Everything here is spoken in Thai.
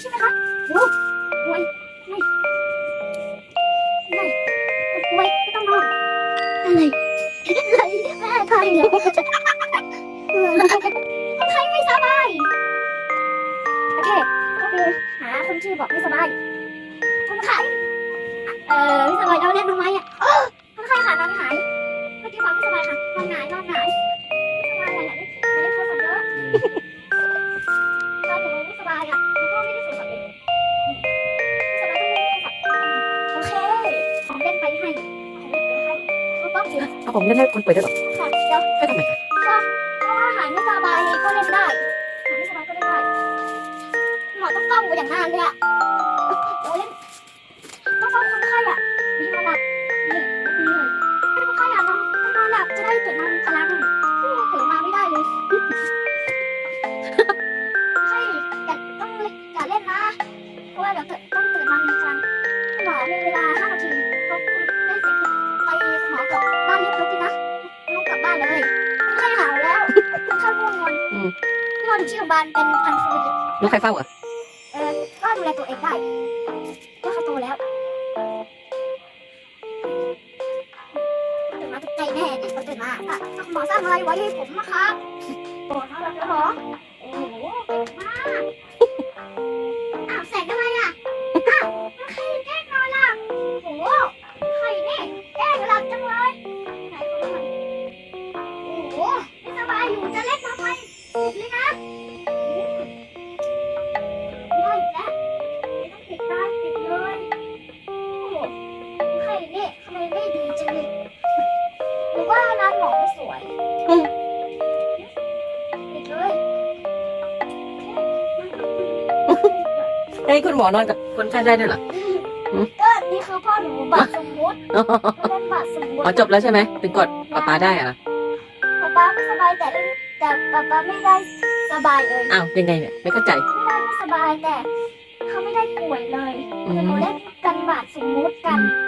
ใช่ไหมคะโอ้ยไม่ไม่คนป่วยก็ต้องนอนอะไรอะไรแม่ไทยเหรอเออคนไข้ไม่สบายโอเคก็คือหาคนชื่อบอกไม่สบายคนไข้เอ่อไม่สบายเราเรียกทำไมอะคนไข้ค่ะนอนหายเมื่อกี้บอกไม่สบายค่ะนอนหงายนอนหงายไม่สบายอะไรอย่าได้อย่ได้โทรศัพท์เยอะ ก็ต้องถือเอาผมเล่นให้คนป่วยด้หรอค่ะเดี๋ยวให้ทำไมคะก็เพราะว่าหายไม่สบายก็เล่นได้หายไม่สบายก็เล่นได้หมอต้องเฝ้าอย่างนานเลยอะเดี๋ยวเล่นต้องเฝ้าคนไข้อะ วงนอนนอนอยู่ที่โรงพยาบาลเป็นพันโควิดแล้วใครเฝ้าอะเออก็ดูแลตัวเองได้ก็เขาโตแล้วตื่นมาตกใจแน่เนี่ยพอตื่นมาอะคุณหมอสร้างอะไรไว้ให้ผมนะครับโอ้ทำแบบนี้เหรอโอ้โห หมอไม่สวยปิดเลยให้คุณหมอนอนกับคนไข้ได้ด้วยเหรอ ก็นี่คือพ่อหนูบัตรสมมุติเล่นบัตรสมมุติอ๋อจบแล้วใช่ไหมถึงกดป๊าป๊าได้อะป๊าป๊าไม่สบายแต่เล่นแต่ป๊าป๊าไม่ได้สบายเลยอ้าวยังไงเนี่ยไม่เข้าใจ ไม่ได้ไม่สบายแต่เขาไม่ได้ป่วยเลยอืแต่มหนูเล่นกันบัตรสมมุติกันอ